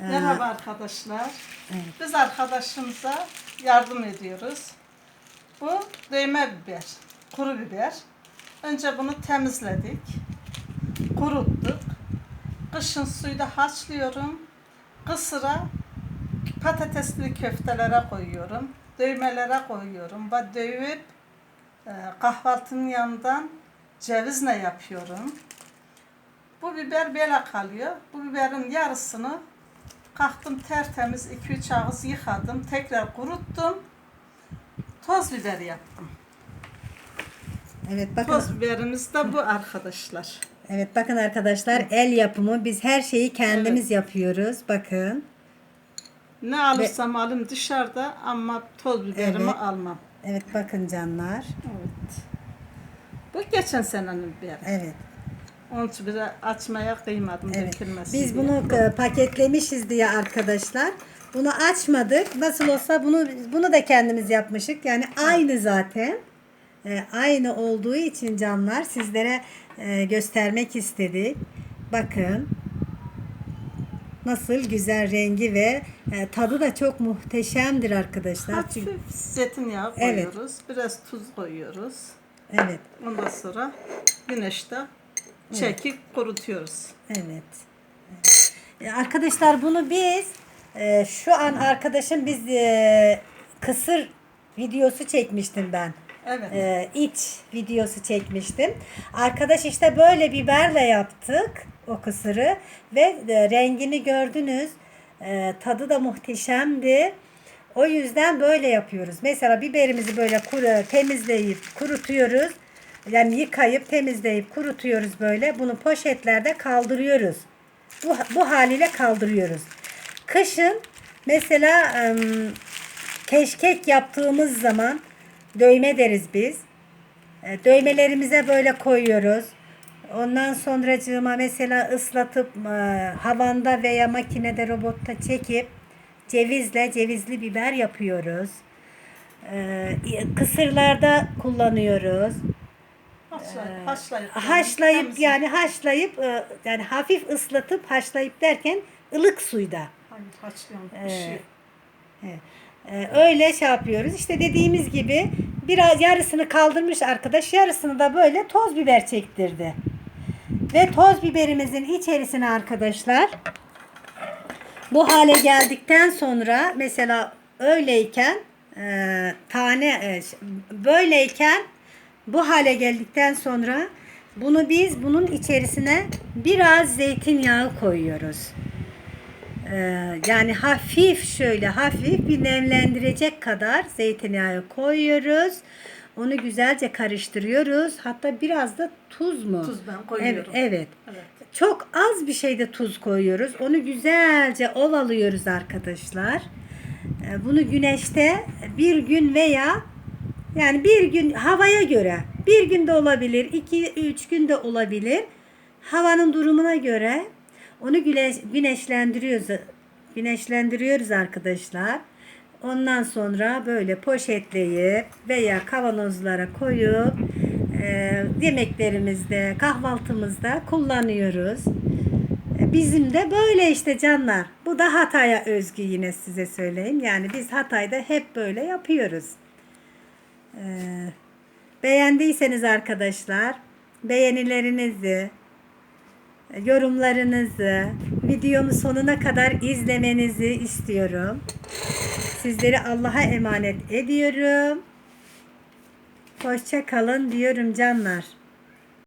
Merhaba arkadaşlar. Biz arkadaşımıza yardım ediyoruz. Bu dövme biber, kuru biber. Önce bunu temizledik, kuruttuk. Kışın suyda haşlıyorum. Kısıra patatesli köftelere koyuyorum. Dövmelere koyuyorum. Ve dövüp e, kahvaltının yanından cevizle yapıyorum. Bu biber böyle kalıyor. Bu biberin yarısını kalktım tertemiz 2-3 ağız yıkadım. Tekrar kuruttum. Toz biber yaptım. Evet bakın. Toz biberimiz de bu arkadaşlar. Evet bakın arkadaşlar el yapımı biz her şeyi kendimiz yapıyoruz. Bakın. Ne alırsam alayım dışarıda ama toz biberimi Evet. almam. Evet bakın canlar. Evet. Bu geçen senenin biberi. Evet. Onun için bile açmaya kıymadım Evet. dökülmesin Biz diye. bunu e, paketlemişiz diye arkadaşlar. Bunu açmadık. Nasıl olsa bunu bunu da kendimiz yapmışık. Yani aynı zaten. E, aynı olduğu için canlar sizlere e, göstermek istedik. Bakın. Nasıl güzel rengi ve e, tadı da çok muhteşemdir arkadaşlar. Çünkü, Hafif zeytinyağı Evet. koyuyoruz. Biraz tuz koyuyoruz. evet. Ondan sonra güneşte çekip kurutuyoruz. Evet. Evet. E, Arkadaşlar bunu biz e, şu an arkadaşım biz e, kısır videosu çekmiştim ben. Evet. E, iç videosu çekmiştim. Arkadaş işte böyle biberle yaptık o kısırı ve e, rengini gördünüz. E, tadı da muhteşemdi. O yüzden böyle yapıyoruz. Mesela biberimizi böyle kuru, temizleyip kurutuyoruz. Yani yıkayıp temizleyip kurutuyoruz böyle. Bunu poşetlerde kaldırıyoruz. Bu, bu haliyle kaldırıyoruz. Kışın mesela ım, keşkek yaptığımız zaman dövme deriz biz. E, Dövmelerimize böyle koyuyoruz. Ondan sonracığıma mesela ıslatıp e, havanda veya makinede robotta çekip cevizle cevizli biber yapıyoruz. E, kısırlarda kullanıyoruz. Haşlayıp, haşlayıp, Haşlayıp yani haşlayıp e, yani hafif ıslatıp haşlayıp derken ılık suyda. Hayır, haşlıyorum. Ee. Evet. Ee, öyle şey yapıyoruz. İşte dediğimiz gibi biraz yarısını kaldırmış arkadaş, yarısını da böyle toz biber çektirdi. Ve toz biberimizin içerisine arkadaşlar bu hale geldikten sonra mesela öyleyken e, tane e, böyleyken bu hale geldikten sonra bunu biz bunun içerisine biraz zeytinyağı koyuyoruz. Ee, yani hafif şöyle hafif bir nemlendirecek kadar zeytinyağı koyuyoruz. Onu güzelce karıştırıyoruz. Hatta biraz da tuz mu? Tuz ben koyuyorum. Evet, evet. Evet. Çok az bir şeyde tuz koyuyoruz. Onu güzelce ovalıyoruz arkadaşlar. Ee, Bunu güneşte bir gün veya yani bir gün havaya göre bir günde olabilir, iki üç günde olabilir. Havanın durumuna göre onu güneş, güneşlendiriyoruz. Güneşlendiriyoruz arkadaşlar. Ondan sonra böyle poşetleyip veya kavanozlara koyup e, yemeklerimizde, kahvaltımızda kullanıyoruz. E, Bizim de böyle işte canlar. Bu da Hatay'a özgü yine size söyleyeyim. Yani biz Hatay'da hep böyle yapıyoruz. Ee, beğendiyseniz arkadaşlar beğenilerinizi, yorumlarınızı, videomu sonuna kadar izlemenizi istiyorum. Sizleri Allah'a emanet ediyorum. Hoşça kalın diyorum canlar.